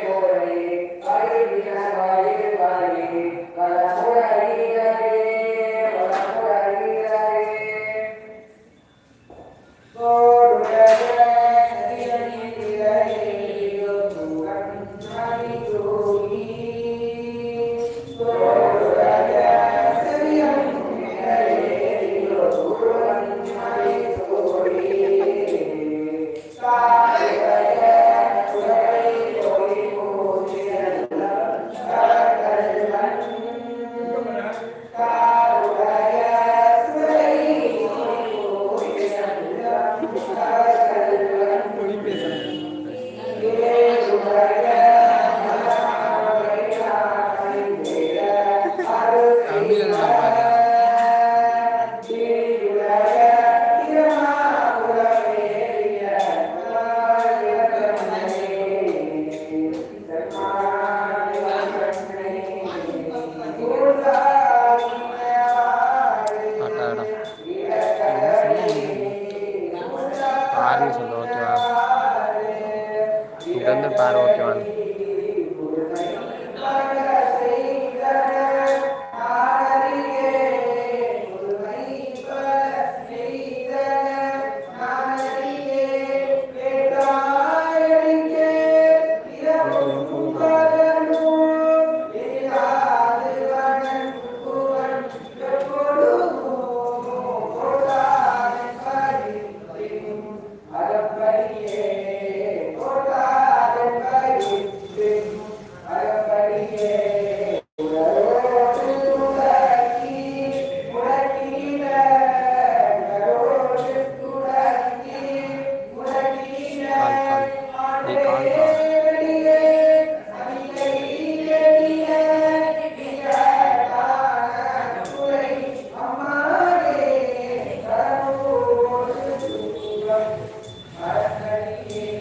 கோபுரமே காலை வீரமாக பாருங்க சொல்ல ஓகேவா இங்க வந்து பாரு ஓகேவா Our